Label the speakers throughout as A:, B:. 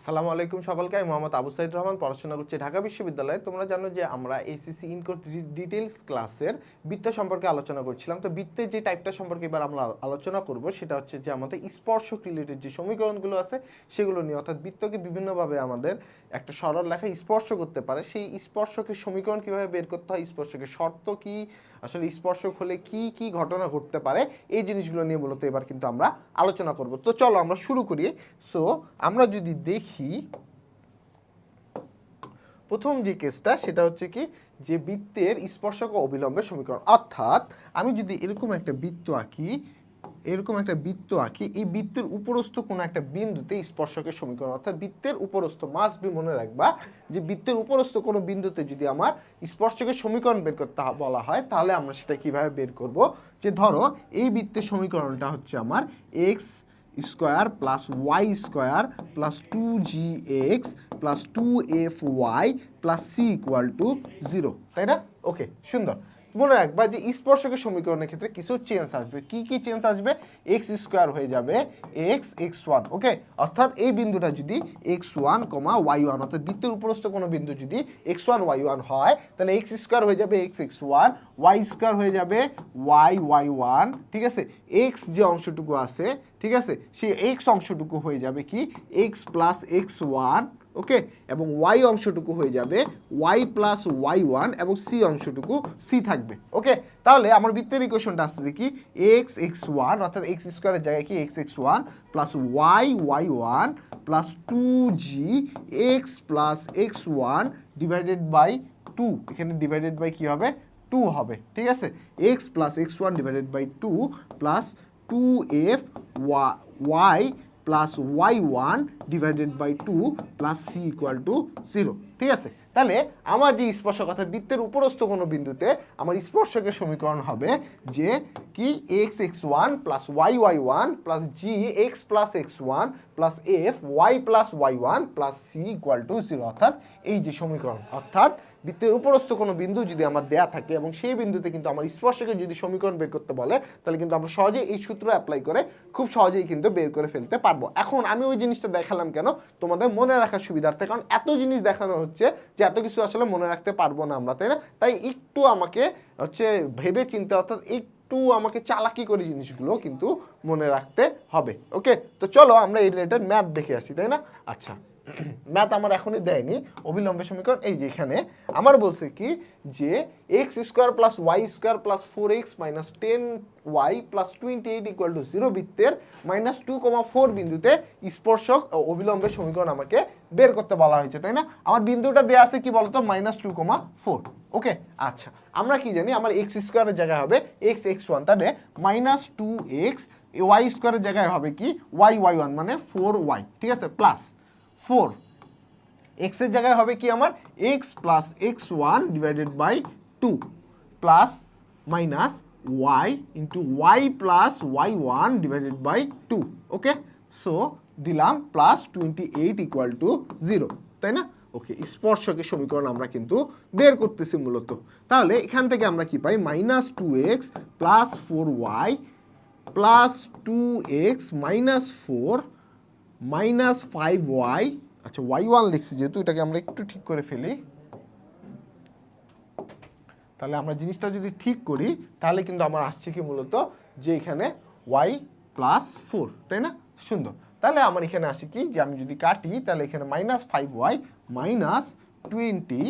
A: আসসালামু আলাইকুম সকলকে, আমি মোহাম্মদ আবু সাইদ রহমান, পড়াশোনা করছি ঢাকা বিশ্ববিদ্যালয়ে। তোমরা জানো যে আমরা এসিসি ইনকোর্স ডিটেলস ক্লাসের বৃত্ত সম্পর্কে আলোচনা করছিলাম। তো বৃত্তের যে টাইপটা সম্পর্কে এবার আমরা আলোচনা করব, সেটা হচ্ছে যে আমাদের স্পর্শক রিলেটেড যে সমীকরণগুলো আছে, সেগুলো নিয়ে। অর্থাৎ বৃত্তকে বিভিন্নভাবে আমাদের একটা সরল লেখা স্পর্শ করতে পারে। সেই স্পর্শকের সমীকরণ কীভাবে বের করতে হয়? স্পর্শকের শর্ত কি? আসলে স্পর্শক হলে কি কি ঘটনা ঘটতে পারে, এই জিনিসগুলো নিয়ে মূলত এবার কিন্তু আমরা আলোচনা করব। তো চলো আমরা শুরু করি। সো আমরা যদি দেখি, প্রথম যে কেসটা সেটা হচ্ছে কি, যে বৃত্তের স্পর্শক ও অবিলম্বের সমীকরণ। অর্থাৎ আমি যদি এরকম একটা বৃত্ত আঁকি এরকম একটা বৃত্ত আঁকি, এই বৃত্তের উপরস্থ কোনো একটা বিন্দুতে স্পর্শকের সমীকরণ, অর্থাৎ বৃত্তের উপরস্থ মাস বি মনে রাখবা যে বৃত্তের উপরস্থ কোনো বিন্দুতে যদি আমার স্পর্শকের সমীকরণ বের করতে বলা হয়, তাহলে আমরা সেটা কীভাবে বের করব? যে ধরো, এই বৃত্তের সমীকরণটা হচ্ছে আমার X square plus Y square plus two G X plus two F Y plus C equal to zero তাই না? ওকে সুন্দর। মনে রাখবা যে স্পর্শকের সমীকরণের ক্ষেত্রে কিছু চেঞ্জ আসবে। কি কি চেঞ্জ আসবে? এক্স স্কোয়ার হয়ে যাবে এক্স এক্স ওয়ান ওকে অর্থাৎ এই বিন্দুটা যদি X one comma Y one অর্থাৎ বৃত্তের উপরস্থ কোনো বিন্দু যদি এক্স ওয়ান ওয়াই ওয়ান হয়, তাহলে এক্স স্কোয়ার হয়ে যাবে X X one Y square হয়ে যাবে ওয়াই ওয়াই ওয়ান ঠিক আছে? এক্স যে অংশটুকু আছে, ঠিক আছে? সেই এক্স অংশটুকু হয়ে যাবে কি? X plus X one okay? এবং ওয়াই অংশটুকু হয়ে যাবে ওয়াই প্লাস ওয়াই ওয়ান এবং সি অংশটুকু সি থাকবে, ওকে? তাহলে আমার বৃত্তের ইকুয়েশনটা আসছে কি? এক্স এক্স ওয়ান অর্থাৎ এক্স স্কোয়ারের জায়গায় কি? X X one plus Y Y one plus two G X plus X one divided by two এখানে ডিভাইডেড বাই কী হবে? টু হবে, ঠিক আছে? X plus X one divided by two plus two F Y plus Y one divided by two plus C equal to zero ঠিক আছে? তাহলে আমার যে স্পর্শক অর্থাৎ বৃত্তের উপরস্থ কোনো বিন্দুতে আমার স্পর্শকের সমীকরণ হবে যে কি X X one plus Y Y one plus G X plus X one plus F Y plus Y one plus C equal to zero অর্থাৎ এই যে সমীকরণ, অর্থাৎ বৃত্তের উপরস্থ কোনো বিন্দু যদি আমার দেয়া থাকে এবং সেই বিন্দুতে কিন্তু আমার স্পর্শকে যদি সমীকরণ বের করতে বলে, তাহলে কিন্তু আমরা সহজেই এই সূত্র অ্যাপ্লাই করে খুব সহজেই কিন্তু বের করে ফেলতে পারব। এখন আমি ওই জিনিসটা দেখালাম কেন? তোমাদের মনে রাখার সুবিধার্থে, কারণ এত জিনিস দেখানো হচ্ছে যে এত কিছু আসলে মনে রাখতে পারব না আমরা, তাই না? তাই একটু আমাকে হচ্ছে ভেবে চিন্তা অর্থাৎ একটু আমাকে চালাকি করে জিনিসগুলো কিন্তু মনে রাখতে হবে, ওকে? তো চলো আমরা এই রিলেটেড ম্যাথ দেখে আসি, তাই না? আচ্ছা। ম্যাথ আমার এখনই দেয়নি, অবিলম্বে সমীকরণ, এই যে এখানে, আমার বলছে কি যে X square plus Y square plus four X minus ten Y plus twenty eight equal to zero বৃত্তের মাইনাস টু কমা ফোর বিন্দুতে স্পর্শক ও অবিলম্বের সমীকরণ আমাকে বের করতে বলা হয়েছে, তাই না? আমার বিন্দুটা দেওয়া আছে কি বলতো? Minus two comma four okay আচ্ছা আমরা কি জানি? আমার এক্স স্কোয়ারের জায়গায় হবে এক্স এক্স ওয়ান তাহলে মাইনাস টু এক্স ওয়াই স্কোয়ারের জায়গায় হবে কি? ওয়াই ওয়াই ওয়ান মানে ফোর ওয়াই ঠিক আছে? Plus four. এক্সের জায়গায় হবে কি আমার? X plus X one divided by two plus minus Y into Y plus Y one divided by two okay so দিলাম plus twenty eight equal to zero তাই না? ওকে স্পর্শকের সমীকরণ আমরা কিন্তু বের করতেছি মূলত। তাহলে এখান থেকে আমরা কি পাই? Minus two X plus four Y plus two X minus four minus five Y আচ্ছা ওয়াই ওয়ান লিখছি যেহেতু, এটাকে আমরা একটু ঠিক করে ফেলি। তাহলে আমরা জিনিসটা যদি ঠিক করি, তাহলে কিন্তু আমার আসছে কি মূলত? যে এখানে ওয়াই প্লাস ফোর, তাই না? সুন্দর। তাহলে আমার এখানে আসে কি? যে আমি যদি কাটি, তাহলে এখানে minus five Y minus twenty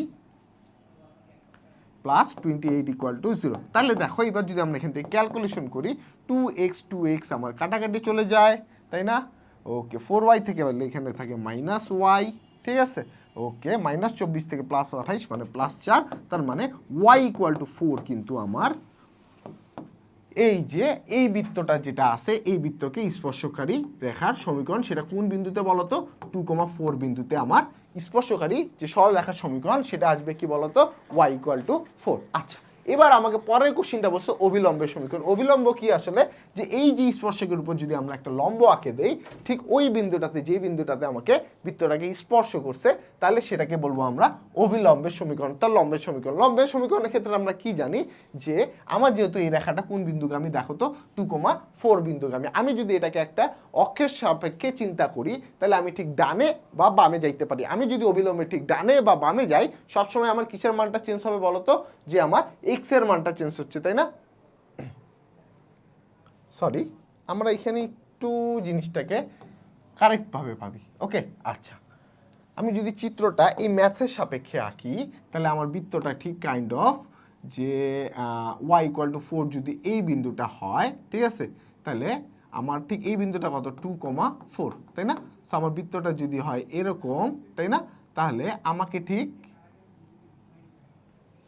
A: plus twenty eight equal to zero. তাহলে দেখো, এবার যদি আমরা এখান থেকে ক্যালকুলেশন করি, টু এক্স টু এক্স আমার কাটাকাটি চলে যায়, তাই না? ওকে ফোর ওয়াই থেকে এখানে থাকে মাইনাস ওয়াই ঠিক আছে? ওকে মাইনাস চব্বিশ থেকে প্লাস আঠাইশ মানে প্লাস চার, তার মানে ওয়াই ইকুয়াল টু ফোর কিন্তু আমার এই যে, এই বৃত্তটা যেটা আছে, এই বৃত্তকে স্পর্শকারী রেখার সমীকরণ, সেটা কোন বিন্দুতে বলতো? টু কমা ফোর বিন্দুতে আমার স্পর্শকারী যে সরল রেখার সমীকরণ, সেটা আসবে কি বলতো? ওয়াই ইকুয়াল টু ফোর আচ্ছা এবার আমাকে পরের কোশ্চিনটা বলছে অবিলম্বের সমীকরণ। অবিলম্ব কি আসলে? যে এই যে স্পর্শকের উপর যদি আমরা একটা লম্ব আঁকে দেই, ঠিক ওই বিন্দুটাতে, যে বিন্দুটাতে আমাকে বৃত্তটাকে স্পর্শ করছে, তাহলে সেটাকে বলব আমরা অবিলম্বের সমীকরণ। তার লম্বের সমীকরণ। লম্বের সমীকরণের ক্ষেত্রে আমরা কি জানি? যে আমার যেহেতু এই রেখাটা কোন বিন্দুগামী দেখো তো টু কমা ফোর বিন্দুগামী আমি। যদি এটাকে একটা অক্ষের সাপেক্ষে চিন্তা করি, তাহলে আমি ঠিক ডানে বা বামে যাইতে পারি। আমি যদি অবিলম্বে ঠিক ডানে বা বামে যাই, সবসময় আমার কিসের মানটা চেঞ্জ হবে বলো তো? যে আমার এক্স এর মানটা চেঞ্জ হচ্ছে, তাই না? সরি আমরা এখানে একটু জিনিসটাকে কারেক্টভাবে ভাবি ওকে আচ্ছা। আমি যদি চিত্রটা এই ম্যাথের সাপেক্ষে আঁকি, তাহলে আমার বৃত্তটা ঠিক কাইন্ড অফ যে ওয়াই ইকুয়াল টু ফোর যদি এই বিন্দুটা হয়, ঠিক আছে? তাহলে আমার ঠিক এই বিন্দুটা কত? টু কমা ফোর তাই না? সো আমার বৃত্তটা যদি হয় এরকম, তাই না? তাহলে আমাকে ঠিক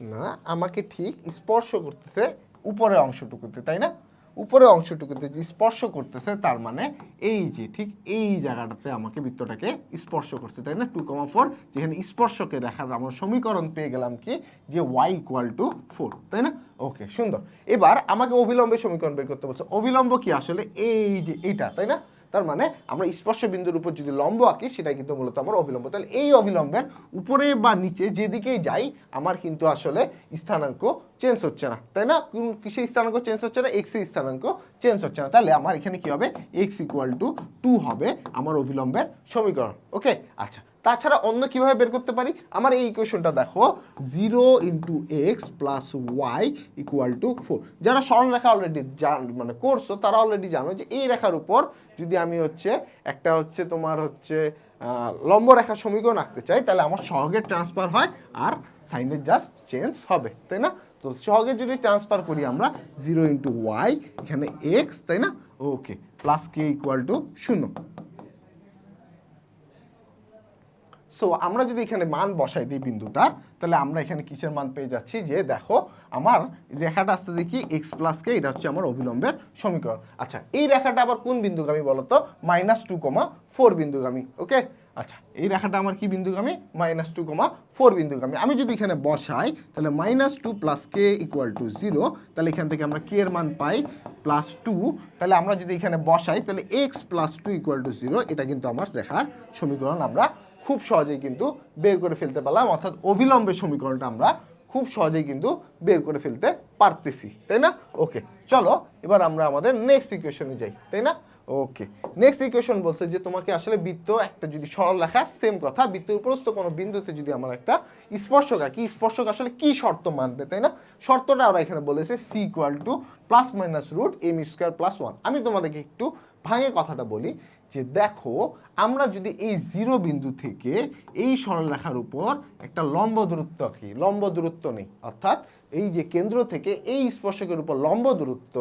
A: না, আমাকে ঠিক স্পর্শ করতেছে উপরের অংশটুকুতে, তাই না? উপরের অংশটুকুতে যে স্পর্শ করতেছে, তার মানে এই যে, ঠিক এই জায়গাটাতে আমাকে বৃত্তটাকে স্পর্শ করছে, তাই না? টু কমা ফোর যেখানে স্পর্শকে দেখার আমরা সমীকরণ পেয়ে গেলাম কি? যে ওয়াই ইকুয়াল টু ফোর তাই না? ওকে সুন্দর। এবার আমাকে অবিলম্বে সমীকরণ বের করতে বলছে। অবিলম্ব কি আসলে? এই যে এইটা তাই না? তার মানে আমরা স্পর্শ বিন্দুর উপর যদি লম্ব আঁকি, সেটাই কিন্তু মূলত আমার অবিলম্ব। তাহলে এই অবিলম্বের উপরে বা নিচে যেদিকেই যাই, আমার কিন্তু আসলে স্থানাঙ্ক চেঞ্জ হচ্ছে না। তাই না? কিসের স্থানাঙ্ক চেঞ্জ হচ্ছে না? এক্সের স্থানাঙ্ক চেঞ্জ হচ্ছে না। তাহলে আমার এখানে কি হবে? এক্স ইকুয়াল টু টু হবে আমার অবিলম্বের সমীকরণ। ওকে আচ্ছা। তাছাড়া অন্য কীভাবে বের করতে পারি? আমার এই ইকুয়েশনটা দেখো। Zero into X plus Y equal to four যারা সরল রেখা অলরেডি জান মানে করছ, তারা অলরেডি জানো যে এই রেখার উপর যদি আমি হচ্ছে একটা হচ্ছে তোমার হচ্ছে লম্ব রেখা সমীকরণ আঁকতে চাই, তাহলে আমার সহগের ট্রান্সফার হয় আর সাইনের জাস্ট চেঞ্জ হবে, তাই না? তো সহগের যদি ট্রান্সফার করি আমরা জিরো ইন্টু ওয়াই এখানে এক্স তাই না? Okay plus K equal to শূন্য। সো আমরা যদি এখানে মান বসাই দিই বিন্দুটার তাহলে আমরা এখানে কিসের মান পেয়ে যাচ্ছি? যে দেখো, আমার রেখাটা আসতে দেখি এক্স প্লাস কে এটা হচ্ছে আমার অবিলম্বের সমীকরণ। আচ্ছা এই রেখাটা আবার কোন বিন্দুগামী বলতো? মাইনাস টু কমা ফোর বিন্দুগামী ওকে আচ্ছা এই রেখাটা আমার কি বিন্দুগামী? মাইনাস টু কমা ফোর বিন্দুগামী। আমি যদি এখানে বসাই, তাহলে minus two plus K equal to zero তাহলে এখান থেকে আমরা কে এর মান পাই? প্লাস টু তাহলে আমরা যদি এখানে বসাই, তাহলে X plus two equal to zero এটা কিন্তু আমার রেখার সমীকরণ আমরা খুব সহজেই কিন্তু বের করে ফেলতে পারলাম। অর্থাৎ অবিলম্বে সমীকরণটা আমরা খুব সহজেই কিন্তু বের করে ফেলতে পারতেছি। তাই না? ওকে, চলো এবার আমরা আমাদের নেক্সট ইকুয়েশনে যাই। তাই না? ওকে নেক্সট ইকুয়েশন বলছে যে তোমাকে আসলে বৃত্ত একটা যদি সরল লেখা সেম কথা, বৃত্তের উপরস্থ কোনো বিন্দুতে যদি আমার একটা স্পর্শক কি স্পর্শক আসলে কি শর্ত মানবে? তাই না? শর্তটা ওরা এখানে বলেছে C equal to plus minus root M square plus one আমি তোমাদেরকে একটু ভাঙে কথাটা বলি। যে দেখো, আমরা যদি এই জিরো বিন্দু থেকে এই সরলরেখার উপর একটা লম্ব দূরত্ব আঁকি, লম্ব দূরত্ব নেই, অর্থাৎ এই যে কেন্দ্র থেকে এই স্পর্শকের উপর লম্ব দূরত্ব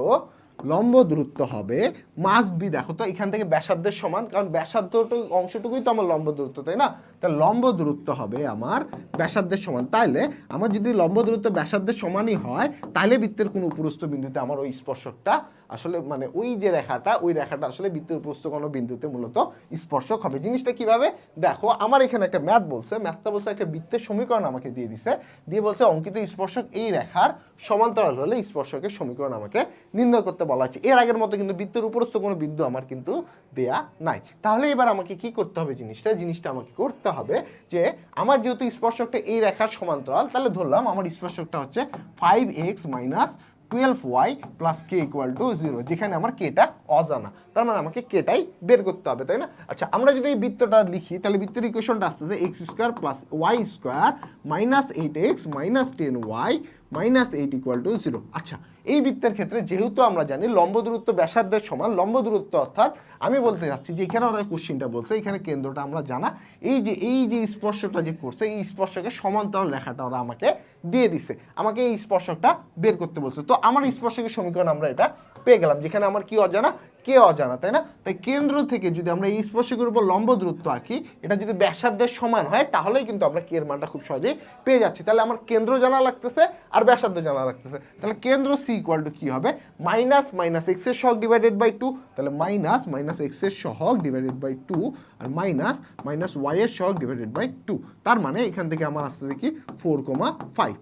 A: লম্ব দূরত্ব হবে মাস্ট বি, দেখো তো এখান থেকে ব্যাসার্ধের সমান, কারণ ব্যাসার্ধটুকু অংশটুকুই তো আমার লম্ব দূরত্ব, তাই না? তাহলে লম্ব দূরত্ব হবে আমার ব্যাসার্ধের সমান। তাইলে আমার যদি লম্ব দূরত্ব ব্যাসার্ধের সমানই হয় তাহলে বৃত্তের কোনো উপরস্থ বিন্দুতে আমার ওই স্পর্শকটা আসলে মানে ওই যে রেখাটা, ওই রেখাটা আসলে বৃত্তের উপরস্থ কোনো বিন্দুতে মূলত স্পর্শক হবে। জিনিসটা কীভাবে? দেখো, আমার এখানে একটা ম্যাথ বলছে, ম্যাথটা বলছে একটা বৃত্তের সমীকরণ আমাকে দিয়ে দিছে, দিয়ে বলছে অঙ্কিত স্পর্শক এই রেখার সমান্তরাল হলে স্পর্শকের সমীকরণ আমাকে নির্ণয় করতে বলা আছে এর আগের মতো কিন্তু বৃত্তের উপরস্থ কোনো বিন্দু আমার কিন্তু দেয়া নাই। তাহলে এবার আমাকে কি করতে হবে জিনিসটা? জিনিসটা আমাকে করতে হবে যে, আমার যেহেতু স্পর্শকটা এই রেখার সমান্তরাল, তাহলে ধরলাম আমার স্পর্শকটা হচ্ছে five X minus twelve Y plus K equal to zero যেখানে আমার কেটা অজানা। তার মানে আমাকে কেটাই বের করতে হবে, তাই না? আচ্ছা আমরা যদি এই বৃত্তটা লিখি, তাহলে বৃত্তের ইকুয়েশনটা আসতেছে X square plus Y square minus eight X minus ten Y minus eight equal to zero আচ্ছা এই বৃত্তের ক্ষেত্রে যেহেতু আমরা জানি লম্ব দূরত্ব ব্যাসার্ধের সমান, লম্ব দূরত্ব অর্থাৎ আমি বলতে চাচ্ছি যে এখানে ওরা কোশ্চিনটা বলছে, এখানে কেন্দ্রটা আমরা জানা। এই যে এই যে স্পর্শটা যে করছে, এই স্পর্শকে সমান্তরাল লেখাটা ওরা আমাকে দিয়ে দিছে। আমাকে এই স্পর্শকটা বের করতে বলছে। তো আমার স্পর্শকের সমীকরণ আমরা এটা পেয়ে গেলাম, যেখানে আমার কি অজানা? কে অজানা তাই না? তাই কেন্দ্র থেকে যদি আমরা এই স্পর্শকের উপর লম্ব দূরত্ব আঁকি এটা যদি ব্যাসার্ধের সমান হয় তাহলেই কিন্তু আমরা কে এর মানটা খুব সহজেই পেয়ে যাচ্ছি। তাহলে আমার কেন্দ্র জানা লাগতেছে আর ব্যাসার্ধ জানা লাগতেছে। তাহলে কেন্দ্র সি ইকুয়াল টু কি হবে? মাইনাস মাইনাস এক্সের সহগ ডিভাইডেড বাই টু তাহলে মাইনাস মাইনাস এক্সের সহগ ডিভাইডেড বাই টু আর মাইনাস মাইনাস ওয়াই এর সহগ ডিভাইডেড বাই টু তার মানে এখান থেকে আমার আসতে দেখি ফোর কমা ফাইভ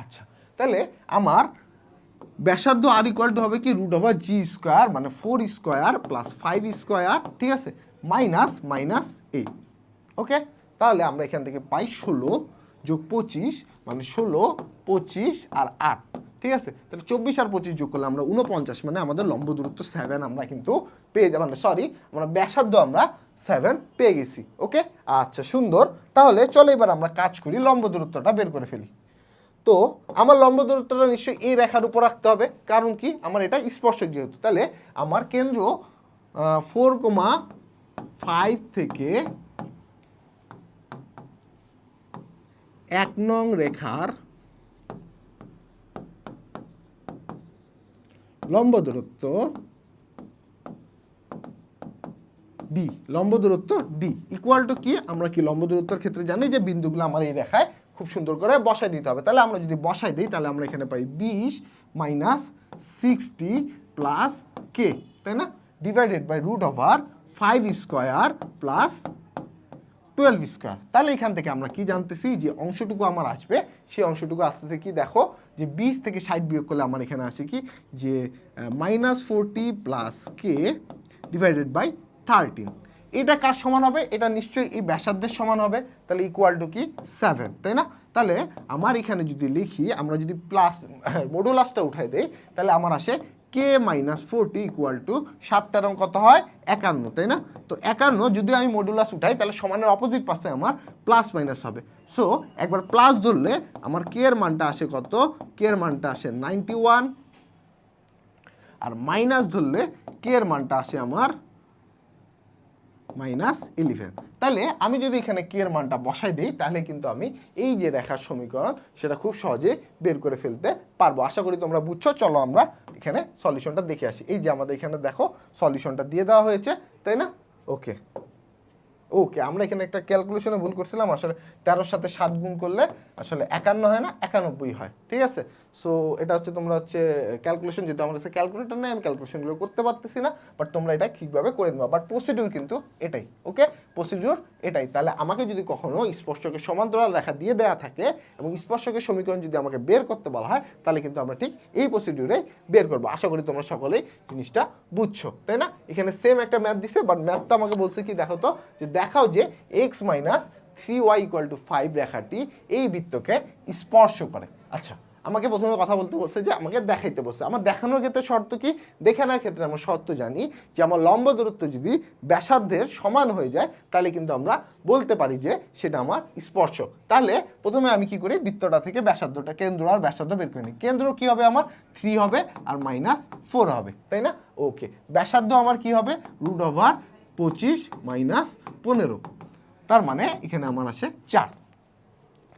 A: আচ্ছা। তাহলে আমার ব্যাসার্ধ আর ইকুয়াল টু হবে কি রুট ওভার জি স্কোয়ার মানে four square plus five square ঠিক আছে? মাইনাস মাইনাস এ ওকে তাহলে আমরা এখান থেকে পাই ষোলো যোগ পঁচিশ মানে ষোলো, পঁচিশ আর আট, ঠিক আছে? তাহলে চব্বিশ আর পঁচিশ যোগ করলে আমরা উনপঞ্চাশ মানে আমাদের লম্ব দূরত্ব সেভেন আমরা কিন্তু পেয়ে যাব মানে সরি আমরা ব্যাসার্ধ আমরা সেভেন পেয়ে গেছি ওকে আচ্ছা সুন্দর। তাহলে চলো এবার আমরা কাজ করি লম্ব দূরত্বটা বের করে ফেলি। তো আমার লম্ব দূরত্বটা নিশ্চয়ই এই রেখার উপর রাখতে হবে। কারণ কি? আমার এটা স্পর্শক যেহেতু। তাহলে আমার কেন্দ্র ফোর কমা ফাইভ থেকে এক নং রেখার লম্ব দূরত্ব ডি লম্ব দূরত্ব ডি ইকুয়াল টু কি? আমরা কি লম্ব দূরত্বের ক্ষেত্রে জানি যে বিন্দুগুলো আমার এই রেখায় খুব সুন্দর করে বসাই দিতে হবে। তাহলে আমরা যদি বসাই দিই, তাহলে আমরা এখানে পাই বিশ মাইনাস সিক্সটি প্লাস কে তাই না? Divided by root over five square plus twelve square তাহলে এখান থেকে আমরা কি জানতেছি? যে অংশটুকু আমার আসবে, সেই অংশটুকু আসতে থেকে কি দেখো, যে বিশ থেকে ষাট বিয়োগ করলে আমার এখানে আসে কি? যে minus forty plus K divided by thirteen এটা কার সমান হবে? এটা নিশ্চয়ই এই ব্যাসার্ধের সমান হবে। তাহলে ইকুয়াল টু কি? সেভেন তাই না? তাহলে আমার এখানে যদি লিখি, আমরা যদি প্লাস মডুলাসটা উঠাই দেই, তাহলে আমার আসে K minus forty equal to সাত তেরো কত হয়? একান্ন, তাই না? তো একান্ন, যদি আমি মডুলাস উঠাই, তাহলে সমানের অপোজিট পাশে আমার প্লাস মাইনাস হবে। সো একবার প্লাস ধরলে আমার কে এর মানটা আসে কত? কে এর মানটা আসে নাইনটি ওয়ান আর মাইনাস ধরলে কে এর মানটা আসে আমার মাইনাস ইলেভেন তাহলে আমি যদি এখানে কে এর মানটা বসাই দিই, তাহলে কিন্তু আমি এই যে রেখার সমীকরণ, সেটা খুব সহজে বের করে ফেলতে পারব। আশা করি তোমরা বুঝছ। চলো আমরা এখানে সলিউশনটা দেখে আসি। এই যে আমাদের এখানে দেখো সলিউশনটা দিয়ে দেওয়া হয়েছে, তাই না? ওকে ওকে আমরা এখানে একটা ক্যালকুলেশনে ভুল করছিলাম। আসলে তেরোর সাথে সাত গুণ করলে আসলে একান্ন হয় না, একানব্বই হয়। ঠিক আছে? সো এটা হচ্ছে তোমরা হচ্ছে ক্যালকুলেশন যেহেতু আমার কাছে ক্যালকুলেটর নেই, আমি ক্যালকুলেশনগুলো করতে পারতেছি না বাট তোমরা এটা ঠিকভাবে করে নেবা। বাট প্রসিডিউর কিন্তু এটাই ওকে প্রসিডিউর এটাই। তাহলে আমাকে যদি কখনো স্পর্শকে সমান্তরাল রেখা দিয়ে দেওয়া থাকে এবং স্পর্শকের সমীকরণ যদি আমাকে বের করতে বলা হয়, তাহলে কিন্তু আমরা ঠিক এই প্রসিডিউরে বের করব। আশা করি তোমরা সকলেই জিনিসটা বুঝছ, তাই না? এখানে সেম একটা ম্যাথ দিছে বাট ম্যাথটা আমাকে বলছে কি, দেখো তো, যে দেখাও যে X minus three Y equal to five রেখাটি এই বৃত্তকে স্পর্শ করে। আচ্ছা আমাকে প্রথমে কথা বলতে বলছে যে, আমাকে দেখাইতে বলছে। আমার দেখানোর ক্ষেত্রে শর্ত কি? দেখানোর ক্ষেত্রে আমরা শর্ত জানি যে, আমার লম্ব দূরত্ব যদি ব্যাসার্ধের সমান হয়ে যায়, তাহলে কিন্তু আমরা বলতে পারি যে, সেটা আমার স্পর্শ তাহলে প্রথমে আমি কি করি? বৃত্তটা থেকে ব্যাসার্ধটা, কেন্দ্র আর ব্যাসার্ধ বের করে নিই। কেন্দ্র কি হবে আমার? থ্রি হবে আর মাইনাস ফোর হবে। তাই না? ওকে ব্যাসার্ধ আমার কি হবে? রুট ওভার পঁচিশ মাইনাস পনেরো। তার মানে এখানে আমার আসে চার।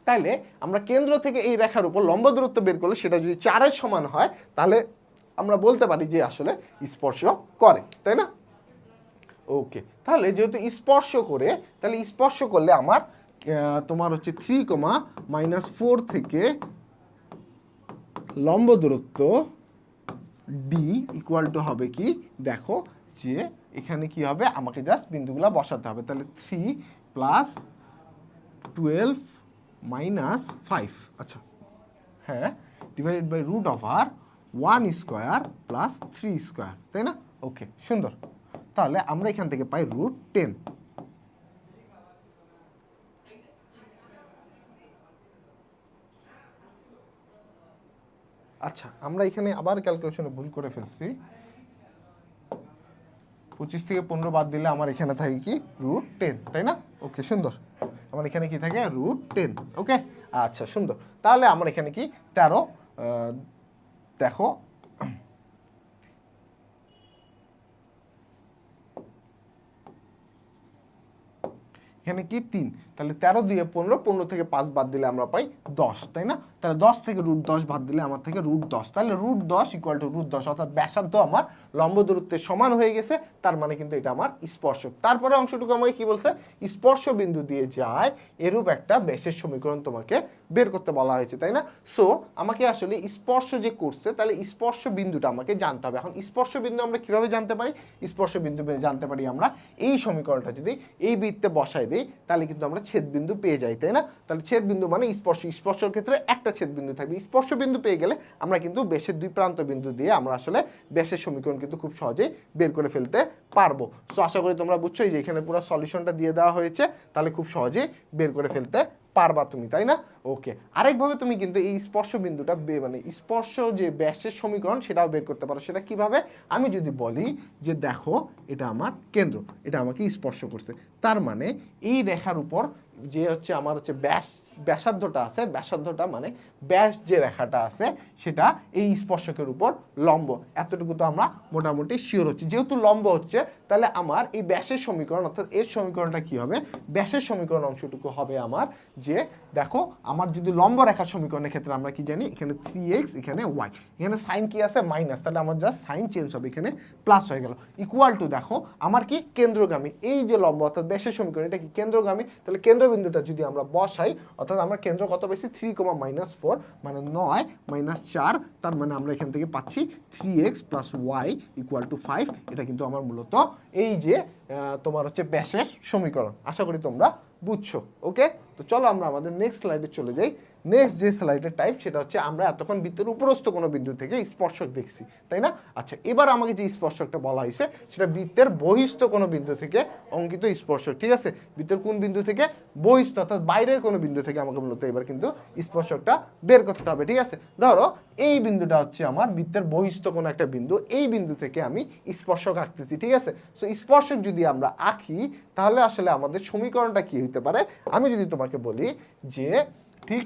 A: তাইলে আমরা কেন্দ্র থেকে এই রেখার উপর লম্ব দূরত্ব বের করলে সেটা যদি চারের সমান হয়, তাহলে আমরা বলতে পারি যে আসলে স্পর্শ করে, তাই না? ওকে, তাহলে যেহেতু স্পর্শ করে, তাহলে স্পর্শ করলে আমার তোমার হচ্ছে থ্রি কমা মাইনাস ফোর থেকে লম্ব দূরত্ব ডি ইকুয়াল টু হবে কি? দেখো যে এখানে কি হবে? আমাকে জাস্ট বিন্দুগুলো বসাতে হবে। তাহলে three plus twelve minus five আচ্ছা। হ্যাঁ divided by root over one square plus three square তাই না? ওকে সুন্দর। তাহলে আমরা এখান থেকে পাই রুট টেন আচ্ছা আমরা এখানে আবার ক্যালকুলেশনে ভুল করে ফেলছি। পঁচিশ থেকে পনেরো বাদ দিলে আমার এখানে থাকে কি? রুট টেন তাই না? ওকে সুন্দর। আমার এখানে কি থাকে? রুট টেন ওকে আচ্ছা সুন্দর। তাহলে আমার এখানে কি? তেরো দেখো। এখানে কি? তিন। তাহলে তেরো দিয়ে পনেরো পনেরো থেকে পাঁচ বাদ দিলে আমরা পাই দশ, তাই না? তাহলে দশ থেকে রুট দশ বাদ দিলে আমার থেকে রুট দশ। তাহলে রুট দশ ইকুয়াল টু রুট দশ, অর্থাৎ ব্যাসার্ধ আমার লম্ব দূরত্বের সমান হয়ে গেছে, তার মানে কিন্তু এটা আমার স্পর্শক। তারপরে অংশটুকু আমাকে কি বলছে? স্পর্শ বিন্দু দিয়ে যায়, এরূপ একটা বেশের সমীকরণ তোমাকে বের করতে বলা হয়েছে, তাই না? সো আমাকে আসলে স্পর্শ যে করছে, তাহলে স্পর্শ বিন্দুটা আমাকে জানতে হবে। এখন স্পর্শ বিন্দু আমরা কীভাবে জানতে পারি? স্পর্শ বিন্দু জানতে পারি আমরা এই সমীকরণটা যদি এই বৃত্তে বসাই দিই, তাহলে কিন্তু আমরা ছেদ বিন্দু পেয়ে যাই, তাই না? তাহলে ছেদ বিন্দু মানে স্পর্শ, স্পর্শের ক্ষেত্রে একটা একটা ছেদ বিন্দু থাকবে স্পর্শ বিন্দু পেয়ে গেলে আমরা কিন্তু বেশের দুই প্রান্ত বিন্দু দিয়ে আমরা আসলে বেশের সমীকরণ কিন্তু খুব সহজেই বের করে ফেলতে পারব। সো আশা করি তোমরা বুঝছ যে এখানে পুরো সলিউশনটা দিয়ে দেওয়া হয়েছে, তাহলে খুব সহজেই বের করে ফেলতে পারবা তুমি, তাই না? ওকে আরেকভাবে তুমি কিন্তু এই স্পর্শ বিন্দুটা মানে স্পর্শ যে ব্যাসের সমীকরণ সেটাও বের করতে পারো। সেটা কীভাবে? আমি যদি বলি যে দেখো, এটা আমার কেন্দ্র, এটা আমাকে স্পর্শ করছে। তার মানে এই রেখার উপর যে হচ্ছে আমার হচ্ছে ব্যাস ব্যাসার্ধটা আছে, ব্যাসার্ধটা মানে ব্যাস যে রেখাটা আছে, সেটা এই স্পর্শকের উপর লম্ব। এতটুকু তো আমরা মোটামুটি শিওর হচ্ছে। যেহেতু লম্ব হচ্ছে তাহলে আমার এই ব্যাসের সমীকরণ, অর্থাৎ এর সমীকরণটা কি হবে? ব্যাসের সমীকরণ অংশটুকু হবে আমার যে, দেখো, আমার যদি লম্ব রেখার সমীকরণের ক্ষেত্রে আমরা কি জানি? এখানে থ্রি এক্স এখানে ওয়াই এখানে সাইন কি আছে? মাইনাস তাহলে আমার জাস্ট সাইন চেঞ্জ হবে, এখানে প্লাস হয়ে গেল। ইকুয়াল টু দেখো, আমার কি? কেন্দ্রগামী। এই যে লম্ব, অর্থাৎ ব্যাসের সমীকরণ, এটা কি কেন্দ্রগামী? তাহলে কেন্দ্রবিন্দুটা যদি আমরা বসাই, অর্থাৎ আমরা কেন্দ্র কত বেশি থ্রি কমা মাইনাস ফোর মানে নয় মাইনাস চার, তার মানে আমরা এখান থেকে পাচ্ছি three X plus Y equal to five এটা কিন্তু আমার মূলত এই যে তোমার হচ্ছে ব্যাসের সমীকরণ। আশা করি তোমরা বুঝছ ওকে তো চলো আমরা আমাদের নেক্সট স্লাইডে চলে যাই। নেক্সট যে স্লাইডের টাইপ সেটা হচ্ছে আমরা এতক্ষণ বৃত্তের উপরস্থ কোনো বিন্দু থেকে স্পর্শক দেখছি, তাই না? আচ্ছা এবার আমাকে যে স্পর্শকটা বলা হয়েছে, সেটা বৃত্তের বহিস্থ কোনো বিন্দু থেকে অঙ্কিত স্পর্শক, ঠিক আছে? বৃত্তের কোন বিন্দু থেকে? বহিস্থ, অর্থাৎ বাইরের কোনো বিন্দু থেকে আমাকে মূলত এবার কিন্তু স্পর্শকটা বের করতে হবে, ঠিক আছে? ধরো, এই বিন্দুটা হচ্ছে আমার বৃত্তের বহিস্থ কোনো একটা বিন্দু, এই বিন্দু থেকে আমি স্পর্শক আঁকতেছি, ঠিক আছে? সো স্পর্শক যদি আমরা আঁকি, তাহলে আসলে আমাদের সমীকরণটা কি হইতে পারে? আমি যদি তোমাকে বলি যে ঠিক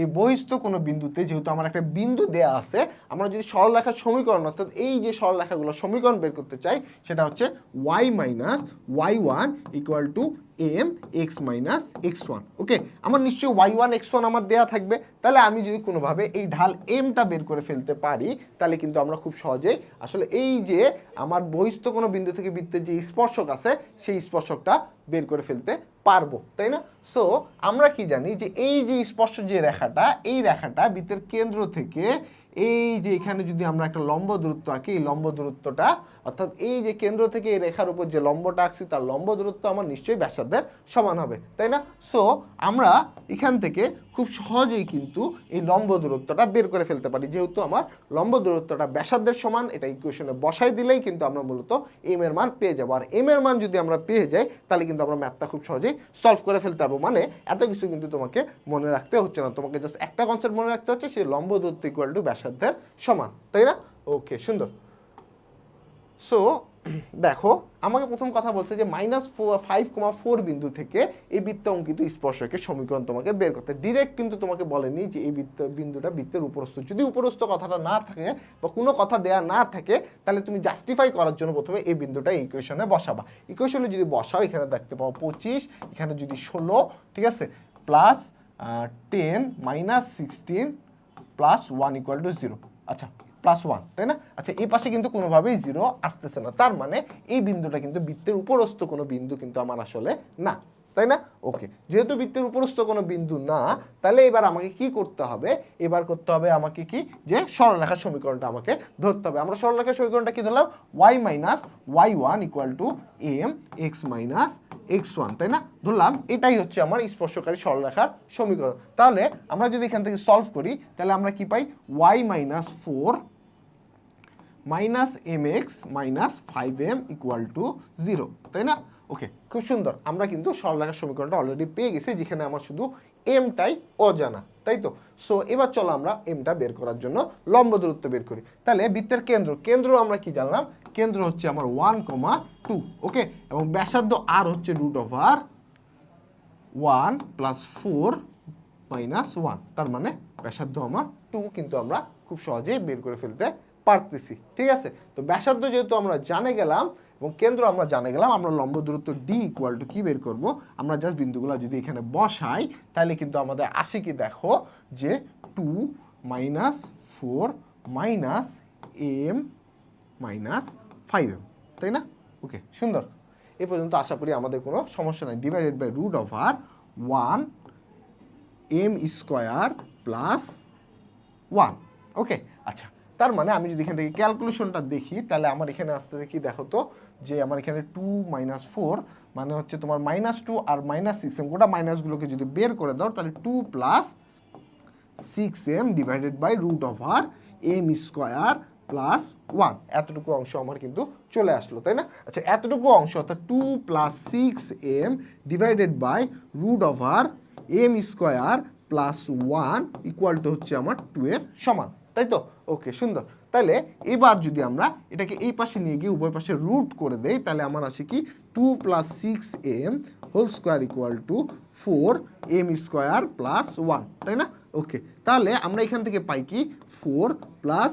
A: এই বহিস্থ কোনো বিন্দুতে যেহেতু আমার একটা বিন্দু দেয়া আছে, আমরা যদি সরলরেখার সমীকরণ, অর্থাৎ এই যে সরলরেখাগুলো সমীকরণ বের করতে চাই, সেটা হচ্ছে Y minus Y one equal to M X minus X one okay আমার নিশ্চয়ই ওয়াই ওয়ান এক্স ওয়ান আমার দেওয়া থাকবে। তাহলে আমি যদি কোনোভাবে এই ঢাল এমটা বের করে ফেলতে পারি, তাহলে কিন্তু আমরা খুব সহজেই আসলে এই যে আমার বহিস্থ কোনো বিন্দু থেকে বৃত্তের যে স্পর্শক আছে, সেই স্পর্শকটা বের করে ফেলতে পারব, তাই না? সো আমরা কি জানি যে এই যে স্পর্শ যে রেখাটা, এই রেখাটা বৃত্তের কেন্দ্র থেকে এই যে এখানে যদি আমরা একটা লম্ব দূরত্ব আঁকি, এই লম্ব দূরত্বটা, অর্থাৎ এই যে কেন্দ্র থেকে এই রেখার উপর যে লম্বটা আঁকছি, তার লম্ব দূরত্ব আমার নিশ্চয়ই ব্যাসার্ধের সমান হবে, তাই না? সো আমরা এখান থেকে খুব সহজেই কিন্তু এই লম্ব দূরত্বটা বের করে ফেলতে পারি। যেহেতু আমার লম্ব দূরত্বটা ব্যাসার্ধের সমান, এটা ইকুয়েশনে বসাই দিলেই কিন্তু আমরা মূলত এম এর মান পেয়ে যাব। আর এম এর মান যদি আমরা পেয়ে যাই, তাহলে কিন্তু আমরা ম্যাথটা খুব সহজেই সলভ করে ফেলতে পারব। মানে এত কিছু কিন্তু তোমাকে মনে রাখতে হচ্ছে না। তোমাকে জাস্ট একটা কনসেপ্ট মনে রাখতে হচ্ছে, সেই লম্ব দূরত্ব ইকুয়াল টু ব্যাসার্ধের সমান। তাই না? ওকে সুন্দর। সো দেখো, আমাকে প্রথম কথা বলছে যে মাইনাস ফাইভ ফোর বিন্দু থেকে এই বৃত্ত অঙ্কিত স্পর্শকের সমীকরণ তোমাকে বের করতে। ডিরেক্ট কিন্তু তোমাকে বলেনি যে এই বৃত্ত, বিন্দুটা বৃত্তের উপরস্থ। যদি উপরস্থ কথাটা না থাকে বা কোনো কথা দেয়া না থাকে, তাহলে তুমি জাস্টিফাই করার জন্য প্রথমে এই বিন্দুটা ইকুয়েশনে বসাবা। ইকুয়েশনে যদি বসাও, এখানে দেখতে পাও পঁচিশ, এখানে যদি ষোলো, ঠিক আছে? Plus ten minus sixteen plus one equal to zero আচ্ছা প্লাস ওয়ান তাই না? আচ্ছা এই পাশে কিন্তু কোনোভাবেই জিরো আসতেছে না। তার মানে এই বিন্দুটা কিন্তু বৃত্তের উপরস্থ কোনো বিন্দু কিন্তু আমার আসলে না, তাই না? ওকে যেহেতু বৃত্তের উপরস্থ কোনো বিন্দু না, তাহলে এবার আমাকে কি করতে হবে? এবার করতে হবে আমাকে কি? যে সরলরেখার সমীকরণটা আমাকে ধরতে হবে। আমরা সরলরেখার সমীকরণটা কি ধরলাম? Y minus Y one equal to M X minus X one তাই না? ধরলাম, এটাই হচ্ছে আমার স্পর্শকারী সরলরেখার সমীকরণ। তাহলে আমরা যদি এখান থেকে সলভ করি, তাহলে আমরা কি পাই? Y minus four minus M X minus five M equal to zero তাই না? ওকে খুব সুন্দর। আমরা কিন্তু সরলরেখার সমীকরণটা অলরেডি পেয়ে গেছি, যেখানে আমার শুধু এমটাই অজানা, তাই তো? সো এবার চলো আমরা এমটা বের করার জন্য লম্ব দূরত্ব বের করি। তাহলে বৃত্তের কেন্দ্র কেন্দ্র আমরা কি জানলাম? কেন্দ্র হচ্ছে আমার ওয়ান কমা টু ওকে এবং ব্যাসার্ধ আর হচ্ছে root over one plus four minus one তার মানে ব্যাসার্ধ আমার টু কিন্তু আমরা খুব সহজেই বের করে ফেলতে পারতেছি, ঠিক আছে? তো ব্যাসার্ধ যেহেতু আমরা জানে গেলাম এবং কেন্দ্র আমরা জানে গেলাম, আমরা লম্ব দূরত্ব ডি ইকুয়াল টু কি বের করব? আমরা জাস্ট বিন্দুগুলো যদি এখানে বসাই, তাহলে কিন্তু আমাদের আসে কি দেখো যে two minus four minus M minus five M তাই না? ওকে সুন্দর। এ পর্যন্ত আশা করি আমাদের কোনো সমস্যা নাই। Divided by root over one M square plus one okay আচ্ছা। তার মানে আমি যদি এখান থেকে ক্যালকুলেশনটা দেখি, তাহলে আমার এখানে আসতে দেখি দেখো তো? যে আমার এখানে টু মাইনাস ফোর মানে হচ্ছে তোমার মাইনাস টু আর মাইনাস সিক্স এম গোটা মাইনাসগুলোকে যদি বের করে দাও, তাহলে two plus six M divided by root over M square plus one এতটুকু অংশ আমার কিন্তু চলে আসলো, তাই না? আচ্ছা এতটুকু অংশ, অর্থাৎ two plus six M divided by root over M square plus one equal to হচ্ছে আমার টু এর সমান। তাই তো? ওকে সুন্দর। তাহলে এবার যদি আমরা এটাকে এই পাশে নিয়ে গিয়ে উভয় পাশে রুট করে দেই তাহলে আমার আসে কি? Two plus six M whole square equal to four M square plus one তাই না? ওকে তাহলে আমরা এখান থেকে পাই কি? ফোর প্লাস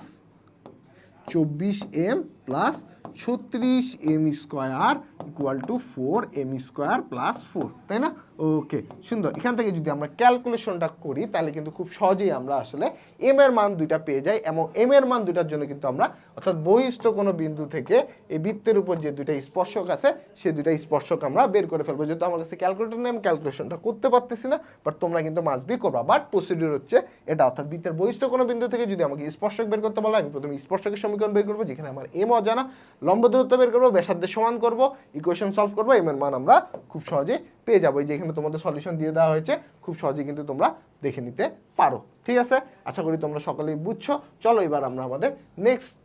A: চব্বিশ এম প্লাস ছত্রিশ M square equal to four M square plus four তাই না? ওকে সুন্দর। এখান থেকে যদি আমরা ক্যালকুলেশনটা করি, তাহলে কিন্তু খুব সহজেই আমরা আসলে এম এর মান দুইটা পেয়ে যাই এবং এম এর মান দুইটার জন্য কিন্তু আমরা অর্থাৎ বহিষ্ঠ কোনো বিন্দু থেকে এই বৃত্তের উপর যে দুইটা স্পর্শক আছে সেই দুইটা স্পর্শক আমরা বের করে ফেলব। যেহেতু আমার কাছে ক্যালকুলেটর নেই, আমি ক্যালকুলেশনটা করতে পারতেছি না বাট তোমরা কিন্তু মাস বি করবা। বাট প্রসিডিউর হচ্ছে এটা, অর্থাৎ বৃত্তের বহিষ্ঠ কোনো বিন্দু থেকে যদি আমাকে স্পর্শক বের করতে বলো আমি প্রথমে স্পর্শকের সমীকরণ বের করব, যেখানে আমার এম অজানা। লম্ব দূরত্ব বের করব, ব্যাসার্ধের সমান করব ইকুয়েশন সলভ করব এম এর মান আমরা খুব সহজেই পেয়ে যাব। এই যে এখানে তোমাদের সলিউশন দিয়ে দেওয়া হয়েছে, খুব সহজেই কিন্তু তোমরা দেখে নিতে পারো। ঠিক আছে? আশা করি তোমরা সকলেই বুঝছ। চলো এবার আমরা আমাদের নেক্সট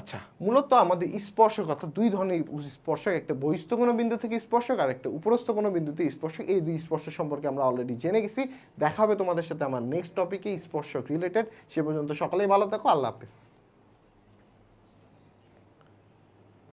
A: আচ্ছা মূলত আমাদের স্পর্শক, অর্থাৎ দুই ধরনের স্পর্শক, একটা বহিস্থ কোনো বিন্দু থেকে স্পর্শক আর একটা উপরস্থ কোনো বিন্দুতে স্পর্শক। এই দুই স্পর্শ সম্পর্কে আমরা অলরেডি জেনে গেছি। দেখা হবে তোমাদের সাথে আমার নেক্সট টপিকে স্পর্শক রিলেটেড সে পর্যন্ত সকলেই ভালো থাকো। আল্লাহ হাফেজ।